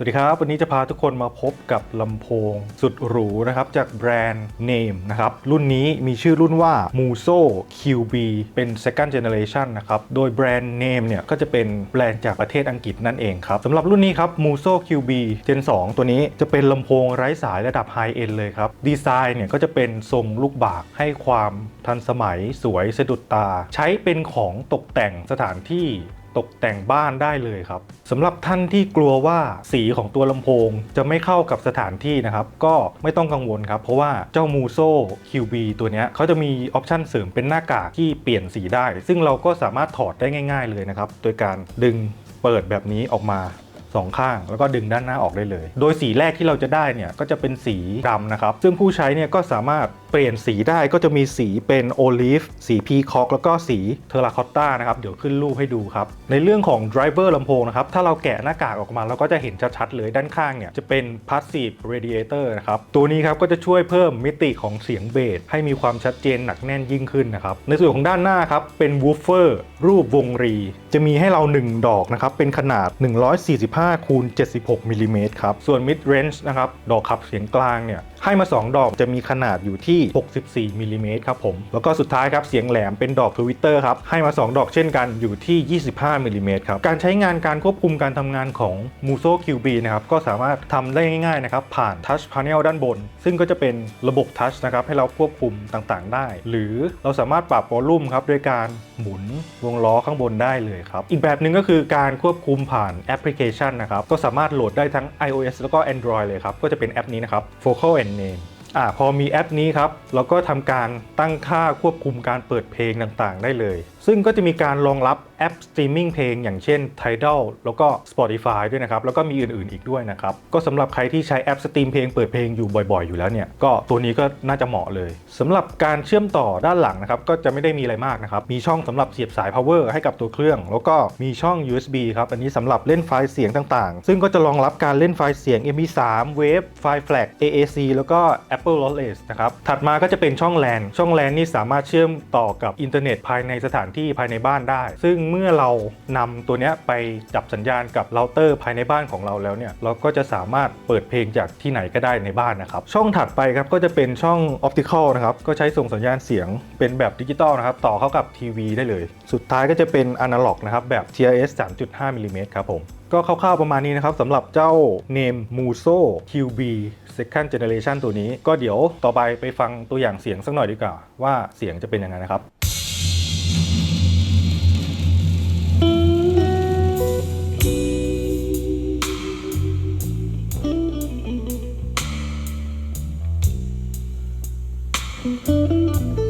สวัสดีครับ วันนี้จะพาทุกคนมาพบกับลำโพงสุดหรูนะครับ จากแบรนด์ Name นะครับ รุ่นนี้มีชื่อรุ่นว่า Muso QB เป็น second generation นะครับ โดยแบรนด์ Name เนี่ย ก็จะเป็นแบรนด์จากประเทศอังกฤษนั่นเองครับสำหรับรุ่นนี้ครับ Muso QB Gen 2 ตัวนี้จะเป็นลำโพงไร้สายระดับ High End เลยครับ ดีไซน์เนี่ย ก็จะเป็นทรงลูกบากให้ความทันสมัยสวยสะดุดตา ใช้เป็นของตกแต่งสถานที่ ตกแต่งบ้านได้เลยครับสำหรับท่านที่กลัวว่าสีของตัวลำโพง จะไม่เข้ากับสถานที่นะครับ ก็ไม่ต้องกังวลครับ เพราะว่าเจ้า Muso QB ตัวนี้เขาจะมีออปชันเสริมเป็นหน้ากากที่เปลี่ยนสีได้ ซึ่งเราก็สามารถถอดได้ง่าย ๆเลยนะครับโดยการดึงเปิดแบบนี้ออกมาสองข้างแล้วก็ดึงด้านหน้าออกได้เลย โดยสีแรกที่เราจะได้เนี่ยก็จะเป็นสีดำนะครับ ซึ่งผู้ใช้เนี่ยก็สามารถเปลี่ยนสีได้ก็จะมีสีเป็นโอลิฟสีพีคอกแล้วก็สีเทอราคอตตานะครับ เดี๋ยวขึ้นรูปให้ดูครับ ในเรื่องของไดรเวอร์ลำโพงนะครับ ถ้าเราแกะหน้ากากออกมาเราก็จะเห็นชัดๆเลยด้านข้างเนี่ย จะเป็น Passive Radiator นะครับ ตัวนี้ครับก็จะช่วยเพิ่มมิติของเสียงเบสให้มีความชัดเจนหนักแน่นยิ่งขึ้นนะครับ ในส่วนของด้านหน้าครับเป็นวูฟเฟอร์รูปวงรี จะมีให้เรา 1 ดอกนะครับเป็นขนาด 145คูณ76มิลลิเมตรครับส่วน Mid Range นะครับดอกขับเสียงกลางเนี่ยให้มา 2 ดอกจะมีขนาดอยู่ที่64มิลลิเมตรครับผม แล้วก็สุดท้ายครับเสียงแหลมเป็นดอกทวิตเตอร์ครับ ให้มา 2 ดอกเช่นกันอยู่ที่ 25มิลลิเมตรครับ การใช้งานการควบคุมการทำงานของ Muso QB นะครับ ก็สามารถทำได้ง่ายๆนะครับ ผ่าน Touch Panel ด้านบน ซึ่งก็จะเป็นระบบ Touch นะครับ ให้เราควบคุมต่างๆ ได้ หรือเราสามารถปรับวอลลุ่มครับด้วยการหมุนวงล้อข้างบนได้เลยครับ อีกแบบหนึ่งก็คือการควบคุมผ่านแอปพลิเคชันนะครับ ก็สามารถโหลดได้ทั้ง iOS แล้วก็ Android เลยครับ ก็จะเป็นแอปนี้นะครับ Focal and Name อ่าพอมีแอปนี้ครับ เราก็ทำการตั้งค่าควบคุมการเปิดเพลงต่างๆ ได้เลยซึ่งก็จะมีการรองรับแอปสตรีมมิ่งเพลงอย่างเช่น Tidal แล้วก็ Spotify ด้วยนะครับ แล้วก็มีอื่นๆอีกด้วยนะครับ ก็สำหรับใครที่ใช้แอปสตรีมเพลงเปิดเพลงอยู่บ่อยๆ อยู่แล้วเนี่ย ก็ตัวนี้ก็น่าจะเหมาะเลยสำหรับการเชื่อมต่อด้านหลังนะครับ ก็จะไม่ได้มีอะไรมากนะครับ มีช่องสำหรับเสียบสาย power ให้กับตัวเครื่อง แล้วก็มีช่อง USB ครับ อันนี้สำหรับเล่นไฟล์เสียงต่างๆ ซึ่งก็จะรองรับการเล่นไฟล์เสียง MP3 Wave ไฟล์ FLAC AAC แล้วก็ Apple Lossless นะครับ ถัดมาก็จะเป็นช่อง LAN ช่อง LAN นี่สามารถเชื่อมต่อกับอินเทอร์เน็ตภายในสถานที่ภายในบ้านได้ ซึ่งเมื่อเรานำตัวนี้ไปจับสัญญาณกับเราเตอร์ภายในบ้านของเราแล้วเนี่ยเราก็จะสามารถเปิดเพลงจากที่ไหนก็ได้ในบ้านนะครับ ช่องถัดไปครับก็จะเป็นช่อง Optical นะครับก็ใช้ส่งสัญญาณเสียงเป็นแบบดิจิตอลนะครับต่อเข้ากับทีวีได้เลย สุดท้ายก็จะเป็น Analog นะครับแบบ TRS 3.5มิลลิเมตรครับผมก็คร่าวๆประมาณนี้นะครับสำหรับเจ้า Name Muso QB Second Generation ตัวนี้ ก็เดี๋ยวต่อไปไปฟังตัวอย่างเสียงสักหน่อยดีกว่า ว่าเสียงจะเป็นยังไงนะครับ Música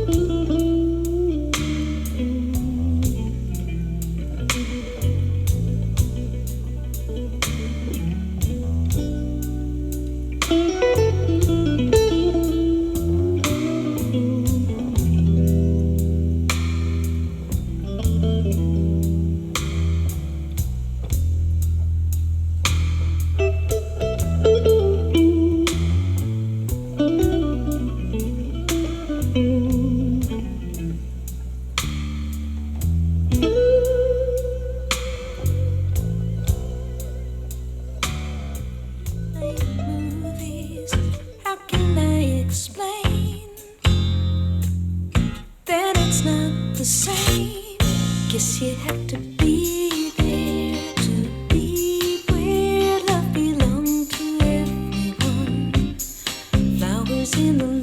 the same? Guess you have to be there to be where love belonged to everyone. Flowers in the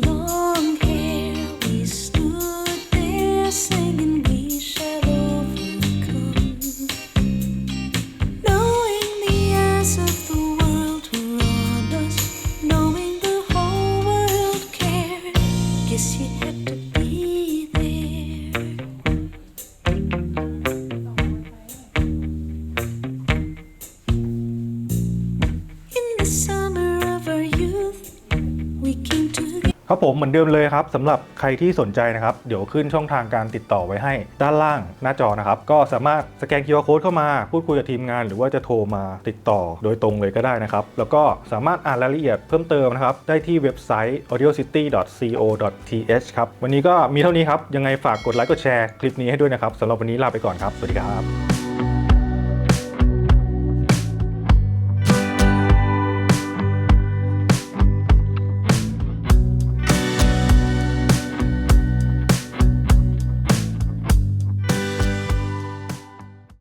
ครับผมเหมือนเดิมเลยครับสำหรับใครที่สนใจนะครับ เดี๋ยวขึ้นช่องทางการติดต่อไว้ให้ด้านล่างหน้าจอนะครับ ก็สามารถสแกน QR Code เข้ามาพูดคุยกับทีมงาน หรือว่าจะโทรมาติดต่อโดยตรงเลยก็ได้นะครับ แล้วก็สามารถอ่านรายละเอียดเพิ่มเติมนะครับ ได้ที่เว็บไซต์ audiocity.co.th ครับ วันนี้ก็มีเท่านี้ครับ ยังไงฝากกดไลค์กดแชร์คลิปนี้ให้ด้วยนะครับสำหรับวันนี้ลาไปก่อนครับ สวัสดีครับ